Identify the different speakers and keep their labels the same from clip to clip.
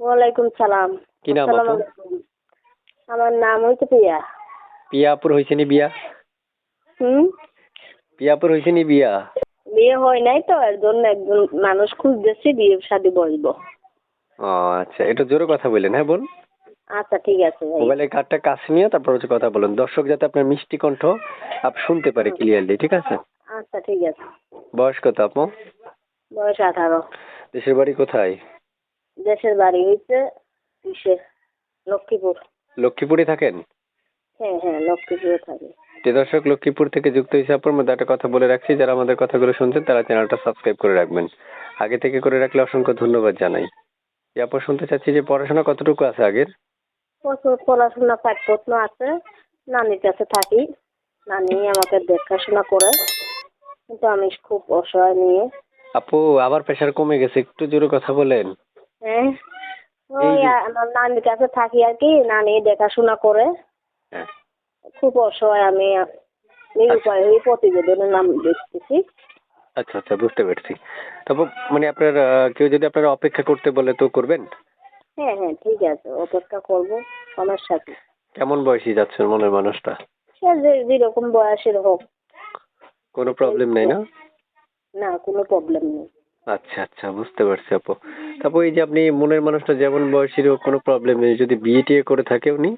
Speaker 1: ওয়ালাইকুম সালাম।
Speaker 2: কি নাম
Speaker 1: আমার নাম হচ্ছে পিয়া।
Speaker 2: পিয়াপুর হয়েছে নি বিয়া?
Speaker 1: হুম?
Speaker 2: পিয়াপুর হয়েছে নি বিয়া?
Speaker 1: বিয়ে হয় নাই তো এর জন্য একজন মানুষ খুঁজতেছি বিয়ে শাদি বসবো।
Speaker 2: ও আচ্ছা একটু জোরে কথা বললেন হ্যাঁ বোন?
Speaker 1: আচ্ছা ঠিক আছে ভাই।
Speaker 2: মোবাইলের কার্ডটা কাছে নিয়ে তারপর হচ্ছে কথা বলুন। দর্শক যাতে আপনার মিষ্টি কণ্ঠ আপ শুনতে পারে ক্লিয়ারলি ঠিক আছে?
Speaker 1: আচ্ছা ঠিক আছে।
Speaker 2: বয়স কত আপু?
Speaker 1: বয়স আঠারো।
Speaker 2: দেশের বাড়ি কোথায়?
Speaker 1: দেশের বাড়ি হচ্ছে ইসে লক্ষ্মীপুর।
Speaker 2: লক্ষ্মীপুরে থাকেন?
Speaker 1: হ্যাঁ হ্যাঁ লক্ষ্মীপুরে থাকি।
Speaker 2: যে দর্শক লক্ষ্মীপুর থেকে যুক্ত হয়েছে আপুর মধ্যে একটা কথা বলে রাখছি। যারা আমাদের কথাগুলো শুনছেন তারা চ্যানেলটা সাবস্ক্রাইব করে রাখবেন। আগে থেকে করে রাখলে অসংখ্য ধন্যবাদ জানাই। আপু শুনতে চাচ্ছি যে পড়াশোনা কতটুকু আছে আগের?
Speaker 1: পড়াশোনা পাঠ প্রশ্ন আছে। নানির কাছে থাকি। নানি আমাকে দেখাশোনা করে। কিন্তু আমি খুব অসহায় নিয়ে
Speaker 2: আপু আবার প্রেশার কমে গেছে। একটু জোরে কথা বলেন।
Speaker 1: হ্যাঁ ওই আমার নানির কাছে থাকি আর কি নানি দেখাশোনা করে।
Speaker 2: হ্যাঁ।
Speaker 1: খুব অসহায় আমি নিরুপায় হয়ে প্রতিবেদনের নাম দেখতেছি।
Speaker 2: আচ্ছা আচ্ছা বুঝতে পেরেছি। তারপর মানে আপনার কেউ যদি আপনারা অপেক্ষা করতে বলে তো করবেন?
Speaker 1: হ্যাঁ হ্যাঁ ঠিক আছে অপেক্ষা করব সমস্যা কি?
Speaker 2: কেমন বয়সী যাচ্ছে মনের মানুষটা?
Speaker 1: সে যে যেরকম বয়সের হোক
Speaker 2: কোনো প্রবলেম নেই না?
Speaker 1: না কোনো প্রবলেম নেই।
Speaker 2: আচ্ছা আচ্ছা বুঝতে পারছি আপু। তারপর এই যে আপনি মনের মানুষটা যেমন বয়সের হোক কোনো প্রবলেম নেই যদি বিয়ে টিয়ে করে থাকে উনি?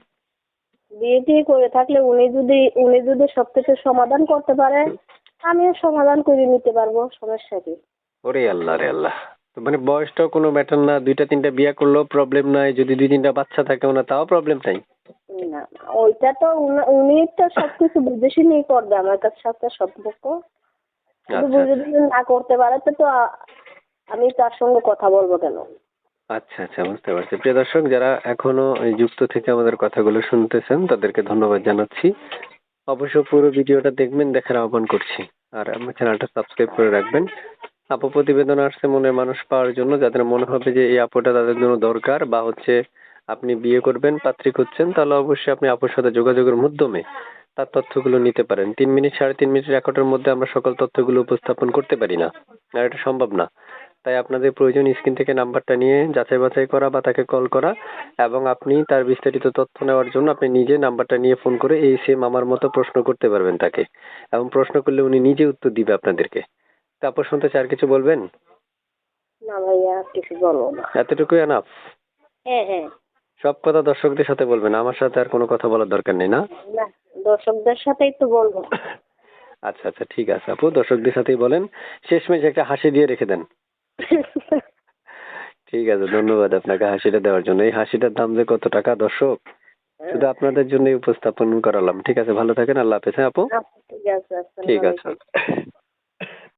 Speaker 1: বিয়ে টিয়ে করে থাকলে উনি যদি উনি যদি সব কিছু সমাধান করতে পারে আমিও সমাধান করে নিতে পারব সমস্যা কি?
Speaker 2: ওরে আল্লাহ রে আল্লাহ। তো মানে বয়সটাও কোনো ম্যাটার না দুইটা তিনটা বিয়ে করলেও প্রবলেম নাই যদি দুই তিনটা বাচ্চা থাকে ওনার তাও প্রবলেম নাই?
Speaker 1: না ওইটা তো উনি- তো সবকিছু বিদেশি নিয়ে করবে আমার কাছে সাথে সম্পর্ক বুঝে যদি না করতে পারে তো আমি তার সঙ্গে কথা বলব কেন?
Speaker 2: আচ্ছা আচ্ছা বুঝতে পারছি। প্রিয় দর্শক যারা এখনও যুক্ত থেকে আমাদের কথাগুলো শুনতেছেন তাদেরকে ধন্যবাদ জানাচ্ছি। অবশ্য পুরো ভিডিওটা দেখবেন দেখার আহ্বান করছি। আর আমার চ্যানেলটা সাবস্ক্রাইব করে রাখবেন। আপু প্রতিবেদন আসছে মনে মানুষ পাওয়ার জন্য যাদের মনে হবে যে এই আপুটা তাদের জন্য দরকার বা হচ্ছে আপনি বিয়ে করবেন পাত্রী খুঁজছেন তাহলে অবশ্যই আপনি আপুর সাথে যোগাযোগের মাধ্যমে তার তথ্যগুলো নিতে পারেন। তিন মিনিট সাড়ে তিন মিনিট রেকর্ডের মধ্যে আমরা সকল তথ্যগুলো উপস্থাপন করতে পারি না। আর এটা সম্ভব না। তাই আপনাদের প্রয়োজন স্ক্রিন থেকে নাম্বারটা নিয়ে যাচাই বাছাই করা বা তাকে কল করা এবং আপনি তার বিস্তারিত তথ্য নেওয়ার জন্য আপনি নিজে নাম্বারটা নিয়ে ফোন করে এই সেম আমার মতো প্রশ্ন করতে পারবেন তাকে এবং প্রশ্ন করলে উনি নিজে উত্তর দিবে আপনাদেরকে। তারপর শুনতে চাই আর কিছু বলবেন?
Speaker 1: না ভাইয়া কিছু বলো না।
Speaker 2: এতটুকুই এনাফ
Speaker 1: হ্যাঁ হ্যাঁ।
Speaker 2: সব কথা দর্শকদের সাথে বলবেন আমার সাথে আর কোনো কথা বলার দরকার নেই না?
Speaker 1: না দর্শকদের সাথেই তো বলব।
Speaker 2: আচ্ছা আচ্ছা ঠিক আছে আপু দর্শকদের সাথেই বলেন। শেষমেশ একটা হাসি দিয়ে রেখে দেন। ঠিক আছে ধন্যবাদ আপনাকে হাসিটা দেওয়ার জন্য। এই হাসিটার দাম যে কত টাকা দর্শক? শুধু আপনাদের জন্যই উপস্থাপন করালাম। ঠিক আছে ভালো থাকেন আল্লাহ হাফেজ হ্যাঁ আপু?
Speaker 1: আচ্ছা, ঠিক আছে
Speaker 2: ঠিক আছে।